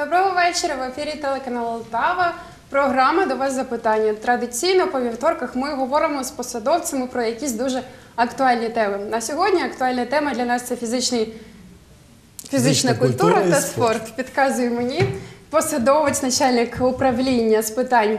Доброго вечора. В ефірі телеканал Олтава. Програма до вас запитання. Традиційно по вівторках ми говоримо з посадовцями про якісь дуже актуальні теми. На сьогодні актуальна тема для нас це фізичний, фізична культура, та спорт. спорт. Підказує мені посадовець, начальник управління з питань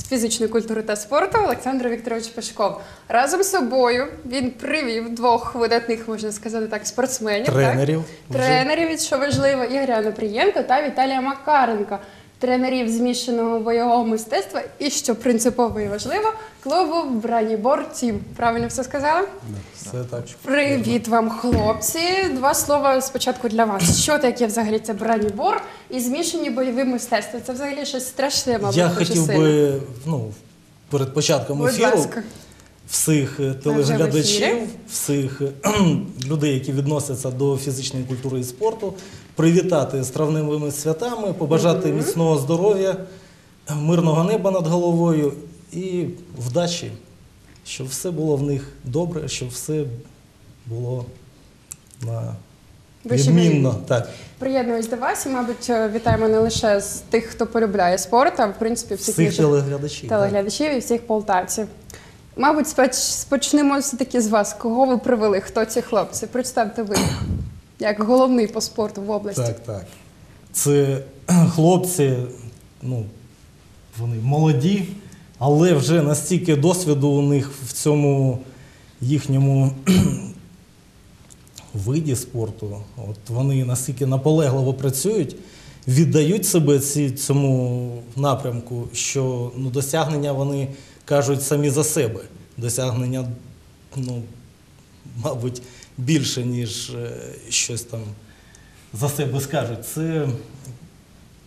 з фізичної культури та спорту Олександр Вікторович Пешков. Разом з собою він привів двох видатних, можна сказати так, спортсменів. Тренерів так? Тренерів, що важливо, Ігоря Напрієнко та Віталія Макаренка, тренерів змішаного бойового мистецтва і, що принципово і важливо, клубу Бранібор Тім. Правильно все сказала? Все так. Привіт вам, хлопці. Два слова спочатку для вас. Що таке взагалі це бранібор і змішані бойові мистецтва? Це взагалі щось страшне, мабуть, Я дуже хотів сильно. би ну, перед початком Будь ефіру ласка. Всіх е, телеглядачів, всіх е, людей, які відносяться до фізичної культури і спорту, привітати з травневими святами, побажати міцного здоров'я, мирного неба над головою і вдачі, щоб все було в них добре, щоб все було на відмінно. Так. Приєднуюсь до вас і, мабуть, е, вітаємо не лише з тих, хто полюбляє спорт, а в принципі всіх, Всіх телеглядачів. телеглядачів і всіх полтавців. Мабуть, спочнемо все-таки з вас. Кого ви привели? Хто ці хлопці? Представте ви як головний по спорту в області. Так, так. Це хлопці, ну, вони молоді, але вже настільки досвіду у них в цьому їхньому виді спорту. От вони настільки наполегливо працюють, віддають себе ці, цьому напрямку, що ну, досягнення вони кажуть самі за себе. Досягнення, ну, мабуть, більше, ніж е, щось там за себе скажуть. Це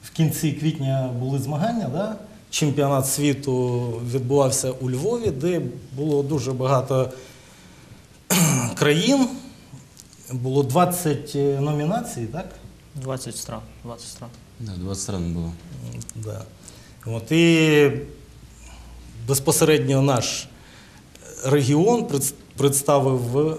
в кінці квітня були змагання, да? чемпіонат світу відбувався у Львові, де було дуже багато країн. Було 20 номінацій, так? 20 стран. 20 стран. Да, 20 стран было. Да. От, і безпосередньо наш регіон представив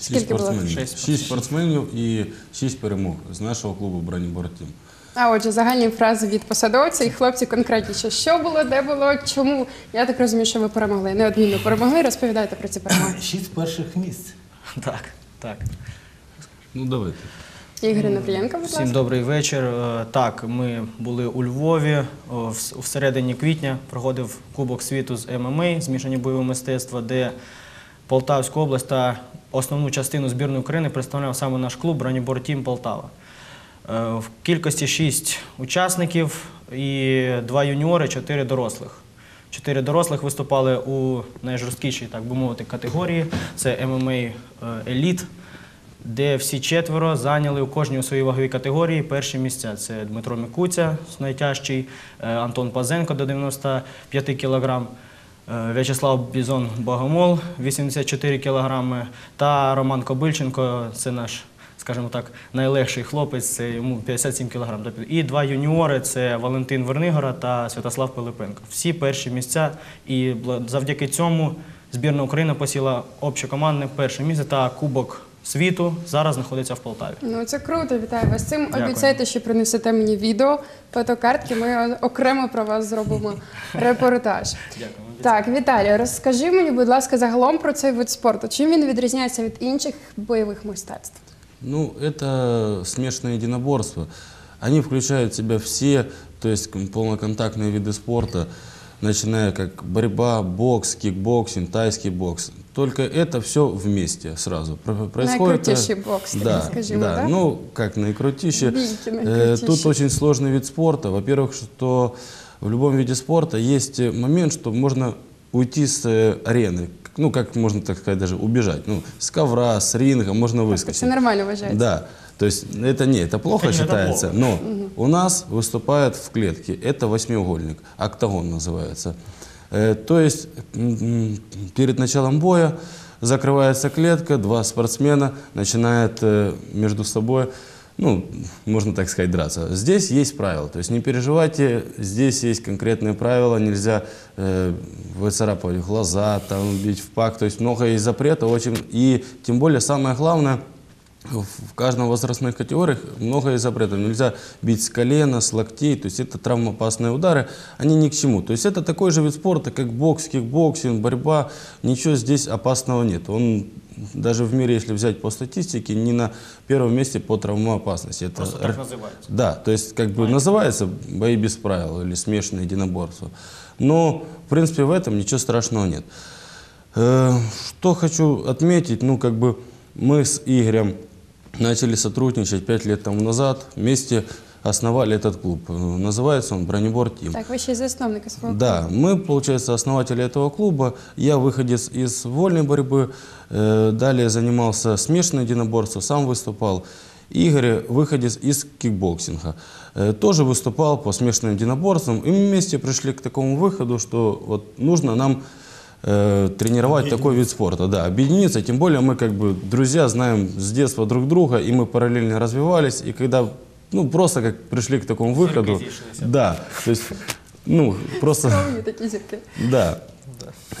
Скільки Шість спортсменів. Шість. Шість спортсменів і шість перемог з нашого клубу Бронебор Тім. А отже, загальні фрази від посадовця і хлопці конкретніше. Що було, де було, чому? Я так розумію, що ви перемогли. Неодмінно перемогли. Розповідайте про ці перемоги. шість перших місць. Так, так. Ну давайте. Ігор Напрієнко, будь Всім добрий вечір. Е, Так, ми були у Львові. В- середині квітня проходив Кубок світу з ММА, змішані бойові мистецтва, де Полтавську область та основну частину збірної України представляв саме наш клуб Бронебор Тім Полтава. Е, В кількості шість учасників і два юніори, чотири дорослих. Чотири дорослих виступали у найжорсткішій, так би мовити, категорії. Це ММА е, Еліт, де всі четверо зайняли у кожній у своїй ваговій категорії перші місця. Це Дмитро Микуця, найтяжчий, е, Антон Пазенко до 95 кг, В'ячеслав Бізон Богомол 84 кг та Роман Кобильченко, це наш, скажімо так, найлегший хлопець, це йому 57 кг. І два юніори це Валентин Вернигора та Святослав Пилипенко. Всі перші місця. І завдяки цьому збірна України посіла общокомандне перше місце та Кубок світу зараз знаходиться в Полтаві. Ну це круто, вітаю вас з цим. Дякую. Обіцяйте, що принесете мені відео, фотокартки. Ми окремо про вас зробимо репортаж. Дякую. Так, Віталій, розкажи мені, будь ласка, загалом про цей вид спорту. Чим він відрізняється від інших бойових мистецтв? Ну, это смешанное единоборство. Они включают в себя все, то есть ком- полноконтактные виды спорта, начиная как борьба, бокс, кикбоксинг, тайский бокс. Только это все вместе сразу. Про- Происходит, э, Найкрутейший бокс, такий, да, скажімо, да. да? Ну, как наикрутище. Бійки Э, найкрутіші. Тут очень сложный вид спорта. Во-первых, что в любом виде спорта есть э, момент, что можно уйти с э, арены. Ну, как можно, так сказать, даже убежать. Ну, с ковра, с ринга можно Тобто выскочить. це нормально вважається? Да. То есть это не, это плохо Это не, это считается, плохо. но у нас выступает в клетке. Это восьмиугольник, октагон называется. Э, то есть перед началом боя закрывается клетка, два спортсмена начинают э, между собой, ну, можно так сказать, драться. Здесь есть правила, то есть не переживайте, здесь есть конкретные правила, нельзя э, выцарапывать глаза, там, бить в пак, то есть много есть запретов, очень, и тем более самое главное – в каждом возрастных категориях много есть запретов. Нельзя бить с колена, с локтей, то есть это травмоопасные удары, они ни к чему. То есть это такой же вид спорта, как бокс, кикбоксинг, борьба, ничего здесь опасного нет. Он даже в мире, если взять по статистике, не на первом месте по травмоопасности. Это Просто так називається. да, то есть как бы называется бои без правил или смешанное единоборство. Но, в принципе, в этом ничего страшного нет. Э, Что хочу отметить, ну, как бы мы с Игорем начали сотрудничать пять лет тому назад, вместе основали этот клуб. Называется он «Бронебор Тим». Так, ви ще й засновники свого Да, мы, получается, основатели этого клуба. Я выходец из вольной борьбы, э, далее занимался смешанным единоборством, сам выступал. Игорь выходец из кикбоксинга. Э, тоже выступал по смешанным единоборствам. И мы вместе пришли к такому выходу, что вот нужно нам э, тренировать такой вид спорта. Да, объединиться. Тем более мы как бы друзья, знаем с детства друг друга, и мы параллельно развивались. И когда ну, просто как пришли к такому выходу. зійшлися. Да, то есть, ну, просто... Скромні такі зірки. Да.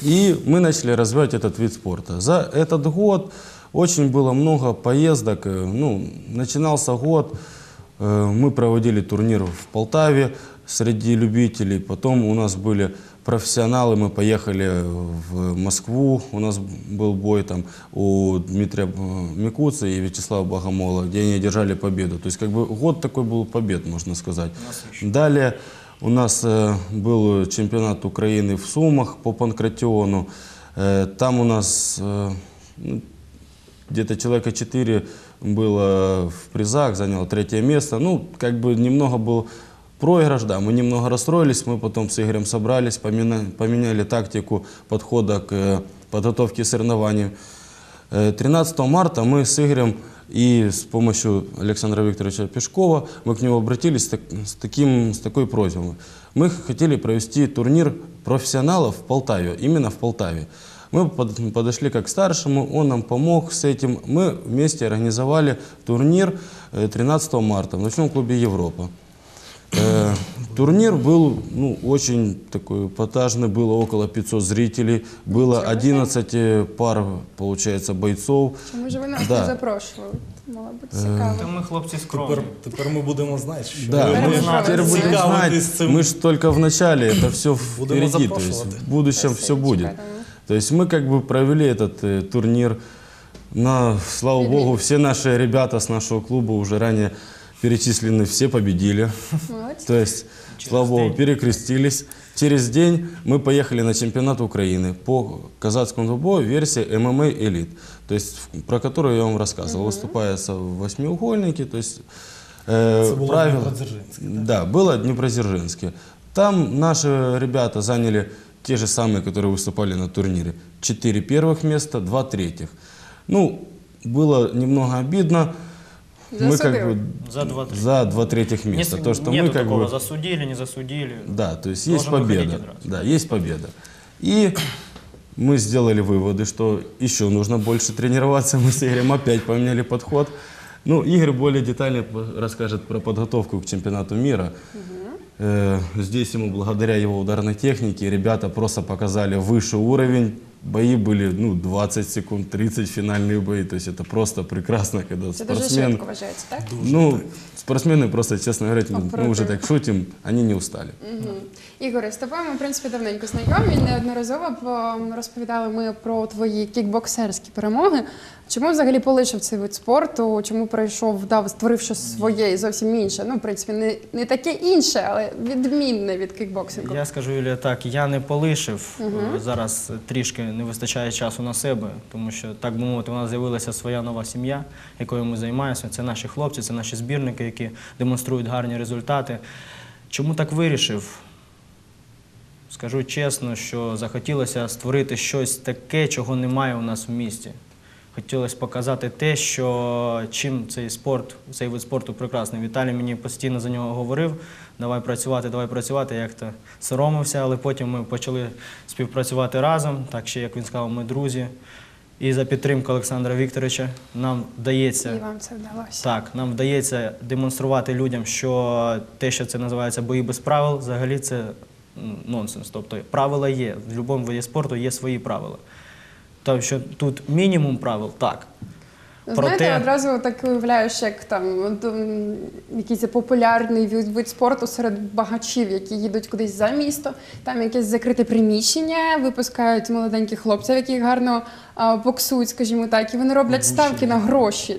И мы начали развивать этот вид спорта. За этот год очень было много поездок. Э, Ну, начинался год, э, мы проводили турнир в Полтаве среди любителей. Потом у нас были профессионалы, мы поехали в Москву, у нас был бой там у Дмитрия э, Микуца и Вячеслава Богомола, где они одержали победу. То есть как бы год такой был побед, можно сказать. Далее у нас э, был чемпионат Украины в Сумах по панкратиону. Э, там у нас э, ну, где-то человека 4 было в призах, занял третье место. Ну, как бы немного был проигрыш, да, мы немного расстроились, мы потом с Игорем собрались, помена- поменяли тактику подхода к э, подготовке соревнований. Э, 13 марта мы с Игорем и с помощью Александра Викторовича Пешкова мы к нему обратились так- с таким, с такой просьбой. Мы хотели провести турнир профессионалов в Полтаве, именно в Полтаве. Мы под- подошли как к старшему, он нам помог с этим. Мы вместе организовали турнир э, 13 марта в ночном клубе «Европа». Э, Турнир был ну, очень такой эпатажный, было около 500 зрителей, было 11 э, пар, получается, бойцов. Чому ж ви нас Да. не запрошували? Мало бути Та цікаво. ми хлопці скромні. Тепер, тепер ми будемо знати, що Да, ви мы Хорошо. будете теперь будем цікавитись знать, цим. мы же только в начале, это все Будем впереди, то есть запрашивать. в будущем все будет. Чекаємо. То есть мы как бы провели этот э, турнир, на, слава богу, все наши ребята с нашего клуба уже ранее перечислены, все победили. Молодці. То есть, слава богу, день. перекрестились. Через день мы поехали на чемпионат Украины по казацкому двубою версии ММА Элит, то есть про которую я вам рассказывал. Выступается в восьмиугольнике, то есть э, Це було правила- Дніпродзержинське, Да, было Днепродзержинске. Там наши ребята заняли те же самые, которые выступали на турнире. Четыре первых места, два третьих. Ну, было немного обидно. Мы как Засудили. бы За два-три. за два третьих места. Нет, То, что нету мы как такого, бы... засудили, не засудили. Да, то есть есть победа. Да, есть победа. И мы сделали выводы, что еще нужно больше тренироваться. Мы с Игорем опять поменяли подход. Ну, Игорь более детально расскажет про подготовку к чемпионату мира. Э, Здесь ему, благодаря его ударной технике, ребята просто показали выше уровень. Бои были ну, 20 секунд, 30 финальные бои. То есть это просто прекрасно, когда Це дуже спортсмен... швидко вважається, так? Ну, спортсмены просто, честно говоря, мы, мы уже Оперативно. так шутим, они не устали. Мгм. Ігоре, з тобою ми, в принципі, давненько знайомі. Неодноразово м, розповідали ми про твої кікбоксерські перемоги. Чому взагалі полишив цей вид спорту? Чому прийшов, дав, створив щось своє і зовсім інше? Ну, в принципі, не, не таке інше, але відмінне від кікбоксингу. Я скажу, Юлія, так, я не полишив. Е, Зараз трішки не вистачає часу на себе, тому що, так би мовити, у нас з'явилася своя нова сім'я, якою ми займаємося. Це наші хлопці, це наші збірники, які демонструють гарні результати. Чому так вирішив? Скажу чесно, що захотілося створити щось таке, чого немає у нас в місті. Хотілося показати те, що чим цей спорт, цей вид спорту прекрасний. Віталій мені постійно за нього говорив: давай працювати, давай працювати. Як то соромився, але потім ми почали співпрацювати разом. Так ще, як він сказав, ми друзі. І за підтримку Олександра Вікторовича нам вдається І вам це вдалося. так, нам вдається демонструвати людям, що те, що це називається бої без правил, взагалі це нонсенс. Тобто правила є. В будь-якому виді спорту є свої правила. Тобто, що тут мінімум правил, так. Знаєте, Проте- одразу так уявляєш, як там якийсь популярний вид, вид спорту серед багачів, які їдуть кудись за місто, там якесь закрите приміщення, випускають молоденьких хлопців, які гарно а, боксують, скажімо так, і вони роблять ставки на гроші.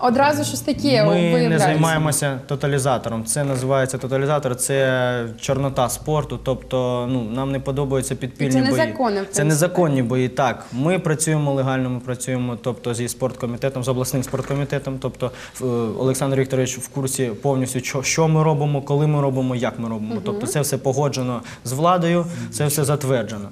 Одразу щось таке Ми не виявляється. займаємося тоталізатором. Це називається тоталізатор, це чорнота спорту. Тобто, ну нам не подобаються підпільні Це бої. незаконно, в Це принципі. незаконні бої. Так, ми працюємо легально. Ми працюємо, тобто зі спорткомітетом, з обласним спорткомітетом. Тобто, е, Олександр Вікторович в курсі повністю, що, що ми робимо, коли ми робимо, як ми робимо. Тобто, це все погоджено з владою, це все затверджено.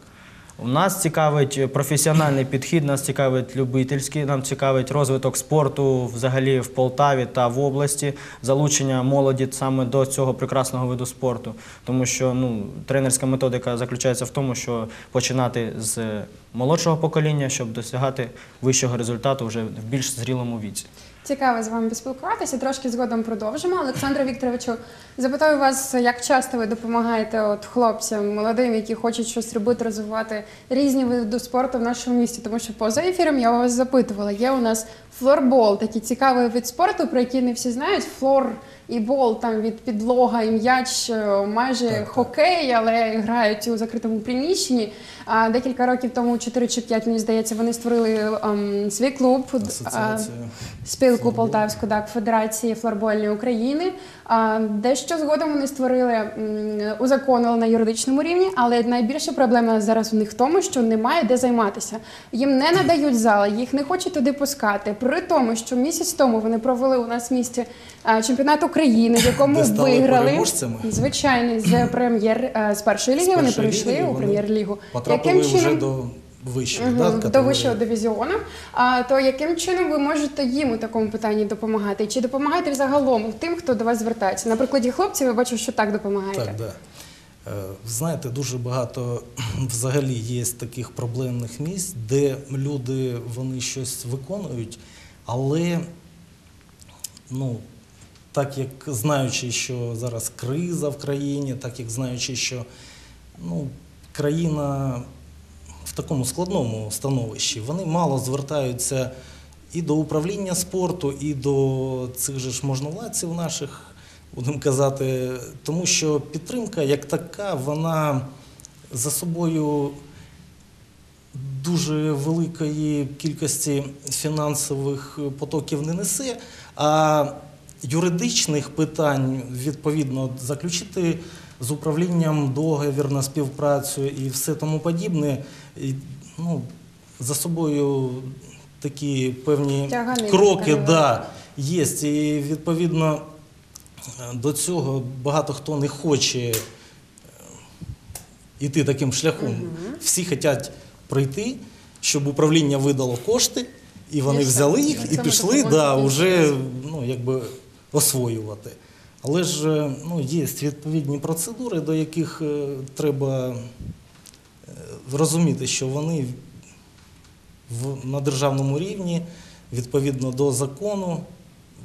У нас цікавить професіональний підхід, нас цікавить любительський, нам цікавить розвиток спорту взагалі в Полтаві та в області, залучення молоді саме до цього прекрасного виду спорту. Тому що ну, тренерська методика заключається в тому, що починати з молодшого покоління, щоб досягати вищого результату вже в більш зрілому віці. Цікаво з вами поспілкуватися. Трошки згодом продовжимо. Олександре Вікторовичу, запитаю вас, як часто ви допомагаєте от хлопцям, молодим, які хочуть щось робити, розвивати різні види спорту в нашому місті. Тому що поза ефіром я вас запитувала. Є у нас флорбол, такий цікавий вид спорту, про який не всі знають. Флор і бол там від підлога і м'яч, е, майже хокей, але грають у закритому приміщенні. А декілька років тому, 4 чи 5, мені здається, вони створили ем, свій клуб. а, Асоціація. спілку Полтавську так, Федерації флорбольної України. А, Дещо згодом вони створили м, узаконили на юридичному рівні, але найбільша проблема зараз у них в тому, що немає де займатися. Їм не надають зали, їх не хочуть туди пускати. При тому, що місяць тому вони провели у нас в місті чемпіонат України, в якому виграли звичайно з прем'єр е, з першої ліги. З Вони першої прийшли ліги у прем'єр-лігу. Потрапили вже до вищої, Мгм, да, до вищого дивізіону. А то яким чином ви можете їм у такому питанні допомагати? Чи допомагаєте взагалом тим, хто до вас звертається? На прикладі хлопців я бачу, що так допомагаєте. Так, да. Е, Знаєте, дуже багато взагалі є таких проблемних місць, де люди вони щось виконують, але ну, так як знаючи, що зараз криза в країні, так як знаючи, що ну, країна в такому складному становищі, вони мало звертаються і до управління спорту, і до цих же ж можновладців наших, будемо казати, тому що підтримка як така, вона за собою дуже великої кількості фінансових потоків не несе, а юридичних питань, відповідно, заключити з управлінням договір на співпрацю і все тому подібне, і, ну, за собою такі певні Тяганина кроки да, є. І відповідно до цього багато хто не хоче е, іти таким шляхом. Всі хочуть прийти, щоб управління видало кошти, і вони І взяли їх і пішли да, вже ну, якби освоювати. Але ж е, ну, є відповідні процедури, до яких е, треба е, розуміти, що вони в, на державному рівні, відповідно до закону,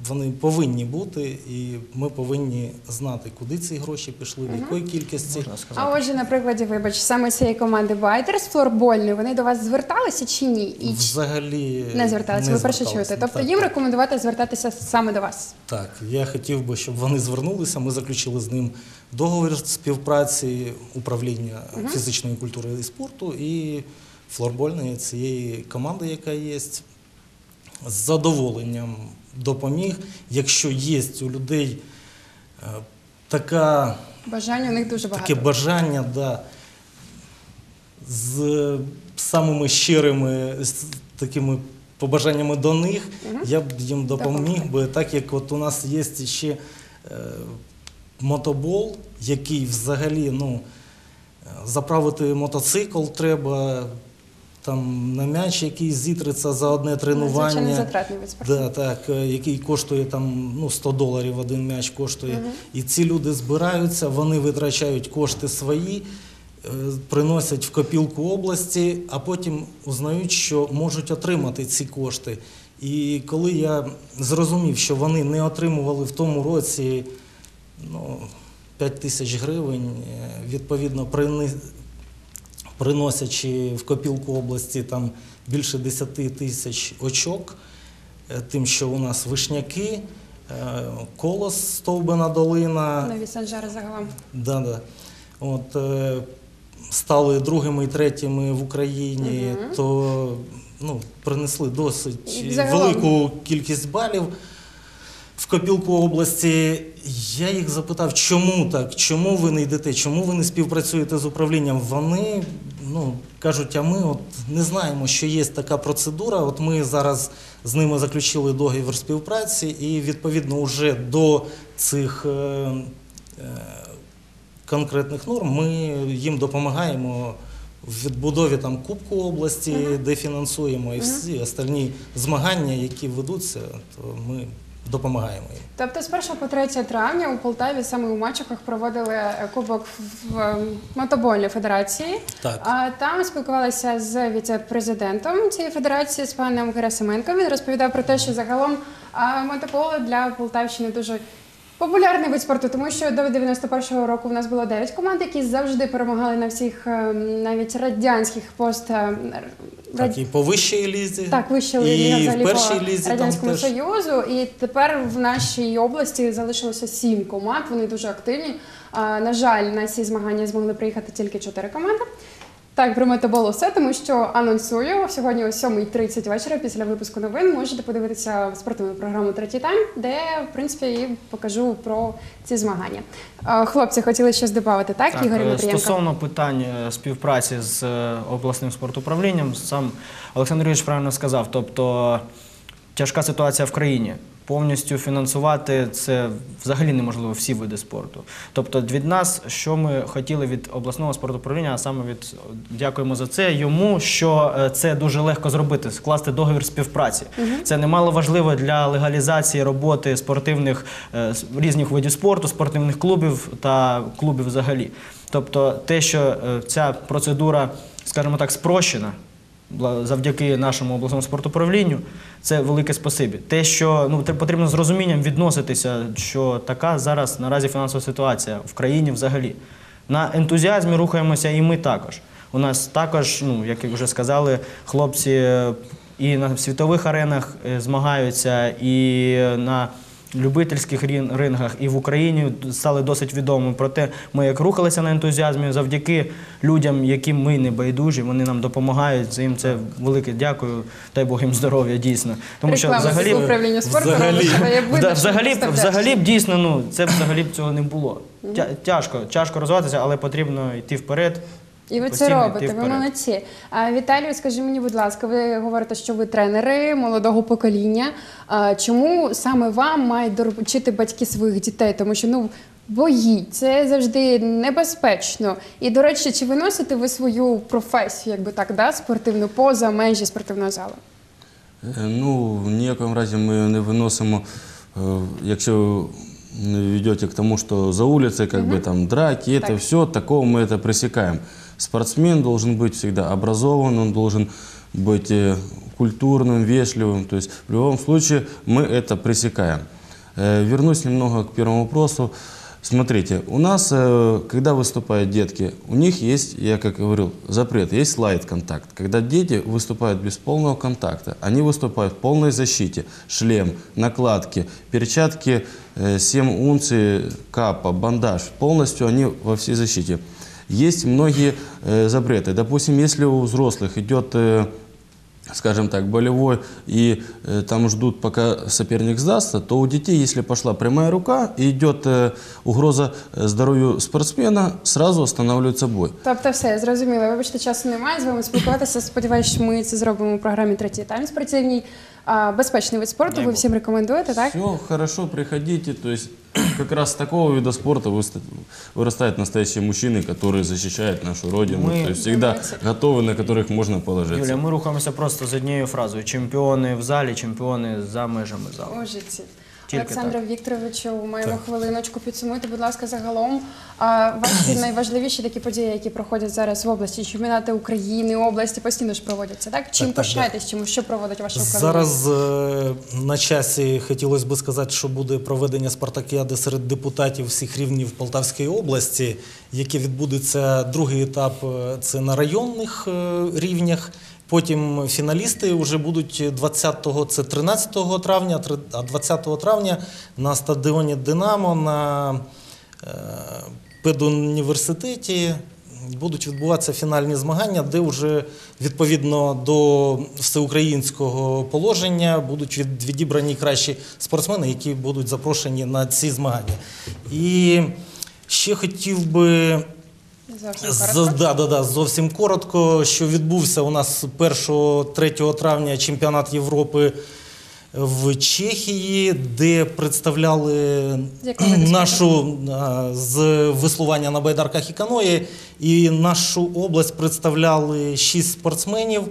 вони повинні бути, і ми повинні знати, куди ці гроші пішли, в якої кількості. А отже, на прикладі, вибач, саме цієї команди Байтерс флорбольної, вони до вас зверталися чи ні? І Взагалі не зверталися, ви перше чуєте. Тобто Так, їм так. рекомендувати звертатися саме до вас. Так, я хотів би, щоб вони звернулися. Ми заключили з ним договір співпраці управління фізичної культури і спорту і флорбольної цієї команди, яка є. З задоволенням допоміг. Якщо є у людей е, така, Бажання у них дуже багато. таке бажання, да, з самими щирими з такими побажаннями до них, я б їм допоміг би, так як от у нас є ще е, мотобол, який взагалі ну, е, заправити мотоцикл треба. Там на м'яч, який зітриться за одне тренування. Звичайно, затратний вид спорту. Да, так, е, який коштує там ну, 100 доларів один м'яч коштує. І ці люди збираються, вони витрачають кошти свої, е, приносять в копілку області, а потім узнають, що можуть отримати ці кошти. І коли я зрозумів, що вони не отримували в тому році ну, 5 тисяч гривень, е, відповідно, приносячи в копілку області там більше 10 тисяч очок, е, тим, що у нас вишняки, е, колос, стовбина долина. Нові санжари загалом. Да, да. От, е, стали другими і третіми в Україні, то ну, принесли досить загалом- велику кількість балів в копілку області. Я їх запитав, чому так, чому ви не йдете, чому ви не співпрацюєте з управлінням. Вони ну, кажуть, а ми от не знаємо, що є така процедура. От ми зараз з ними заключили договір співпраці, і відповідно вже до цих. Е, е, конкретних норм ми їм допомагаємо в відбудові там Кубку області, де фінансуємо, і всі остальні змагання, які ведуться, то ми допомагаємо їм. Тобто з 1 по 3 травня у Полтаві саме у Мачухах проводили е, кубок в е, мотобольній федерації. Так. А там спілкувалися з віце-президентом цієї федерації з паном Герасименком. Він розповідав про те, що загалом а, для Полтавщини дуже. Популярний вид спорту, тому що до 91-го року в нас було 9 команд, які завжди перемагали на всіх е, навіть радянських пост е, Так, і по вищій лізі, так, вище і ліга в першій лізі там Радянському теж. Союзу. І тепер в нашій області залишилося сім команд. Вони дуже активні. На жаль, на ці змагання змогли приїхати тільки чотири команди. Так, про мотоболу все, тому що анонсую сьогодні о 7.30 вечора після випуску новин можете подивитися спортивну програму Третій тайм, де в принципі і покажу про ці змагання. Хлопці хотіли щось додати, так, Так, Ігор е, Матвієнко? стосовно питань е, співпраці з е, обласним спортуправлінням, сам Олександр Юрійович правильно сказав. Тобто тяжка ситуація в країні. Повністю фінансувати це взагалі неможливо всі види спорту. Тобто від нас, що ми хотіли від обласного спортуправління, а саме від дякуємо за це йому, що е, це дуже легко зробити, скласти договір співпраці. Це немало важливо для легалізації роботи спортивних е, різних видів спорту, спортивних клубів та клубів взагалі. Тобто, те, що е, ця процедура, скажімо так, спрощена. Завдяки нашому обласному спортуправлінню це велике спасибі. Те, що ну потрібно з розумінням відноситися, що така зараз наразі фінансова ситуація в країні взагалі. На ентузіазмі рухаємося і ми також. У нас також, ну як вже сказали, хлопці е, і на світових аренах е, змагаються, і на любительських рингах, і в Україні стали досить відомими. Проте ми як рухалися на ентузіазмі завдяки людям, яким ми не байдужі, вони нам допомагають. За їм це велике дякую. Дай Бог їм здоров'я, дійсно. Тому що Реклама взагалі управління спорту взагалі- взагалі, б- взагалі б дійсно, ну це взагалі б цього не було. Тяжко, тяжко розвиватися, але потрібно йти вперед. І ви це постійно робите, йти ви вперед. молодці. А, Віталію, скажи мені, будь ласка, ви говорите, що ви тренери молодого покоління. А, чому саме вам мають доручити батьки своїх дітей? Тому що ну бої це завжди небезпечно. І до речі, чи виносите ви свою професію, якби так, да, спортивну поза межі спортивного залу? Е, Ну, в ніякому разі ми не виносимо, е, якщо ви ведете к тому, что за улицей как бы там драки, это Так. все, такого мы это пресекаем. Спортсмен должен быть всегда образован, он должен быть э, культурным, вежливым. То есть в любом случае мы это пресекаем. Э, Вернусь немного к первому вопросу. Смотрите, у нас, э, когда выступают детки, у них есть, я как говорил, запрет, есть слайд-контакт. Когда дети выступают без полного контакта, они выступают в полной защите. Шлем, накладки, перчатки, э, 7 унций, капа, бандаж. Полностью они во всей защите. Есть многие э, запреты. Допустим, если у взрослых идет э, скажем так, болевой, и э, там ждут, пока соперник сдастся, то у детей, если пошла прямая рука и идет э, угроза э, здоровью спортсмена, сразу останавливается бой. Тобто, все я зрозуміла. Вибачте, часу немає з вами спокуватися. Сподіваюся, що ми це зробимо у програмі третій тайм спортивній. А, безпечний вид спорту. Дай Ви Бог. всім рекомендуєте, так? Все хорошо, приходите. То есть как раз с такого вида спорта выста- вырастают настоящие мужчины, которые защищают нашу родину. Мы- то есть всегда Давайте. готовы, на которых можно положиться. Юля, ми рухаємося просто з однією фразою: чемпіони в залі, чемпіони за межами залу. У житті. Олександре Вікторовичу, маємо хвилиночку. Підсумуйте, будь ласка, загалом а, ваші найважливіші такі події, які проходять зараз в області, чемпіонати України, області постійно ж проводяться. Так чим Так, пишаєтесь, чим що проводить ваше управління? Зараз е, на часі хотілося б сказати, що буде проведення спартакіади серед депутатів всіх рівнів Полтавської області, яке відбудеться другий етап е, це на районних е, рівнях. Потім фіналісти вже будуть 20-го, це 13 травня, а 20 травня на стадіоні Динамо на е, педуніверситеті будуть відбуватися фінальні змагання, де вже відповідно до всеукраїнського положення будуть відібрані кращі спортсмени, які будуть запрошені на ці змагання. І ще хотів би Зовсім коротко. да, да, да, зовсім коротко, що відбувся у нас 1-3 травня чемпіонат Європи в Чехії, де представляли нашу з веслування на байдарках і каної, і нашу область представляли шість спортсменів.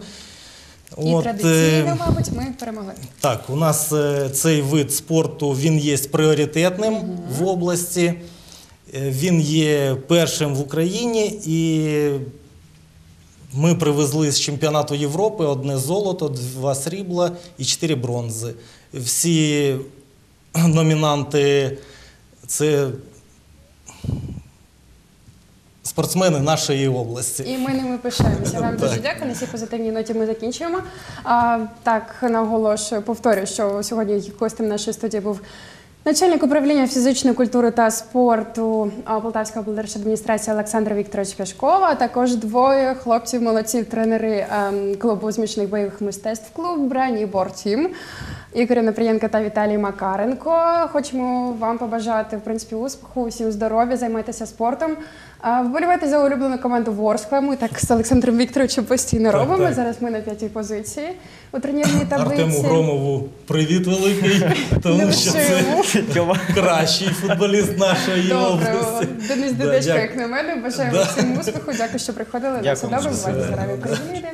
І От, е, традиційно, мабуть, ми перемогли. так, у нас е, цей вид спорту він є пріоритетним в області. Е, Він є першим в Україні, і ми привезли з чемпіонату Європи одне золото, два срібла і чотири бронзи. Всі номінанти це спортсмени нашої області. І ми ними пишаємося. Вам дуже дякую. На цій позитивній ноті ми закінчуємо. А, так, наголошую, повторюю, що сьогодні гостем нашої студії був начальник управління фізичної культури та спорту Полтавської облдержадміністрації Олександр Вікторович Пяшкова, а також двоє хлопців, молодців, тренери ем, клубу змішаних бойових мистецтв клуб Брані Бор Тім. Ігор Напрієнко та Віталій Макаренко. Хочемо вам побажати в принципі успіху, усім здоров'я, займайтеся спортом. Вболівайте за улюблену команду Ворскла. Ми так з Олександром Вікторовичем постійно Так, робимо. так. Зараз ми на п'ятій позиції у турнірній таблиці. Артему Громову привіт великий, тому що це кращий футболіст нашої Добре, області. Денис Дедечко, як на мене. Бажаємо всім успіху. Дякую, що приходили. На все Дякую. добре. Бувайте здорові. Україні.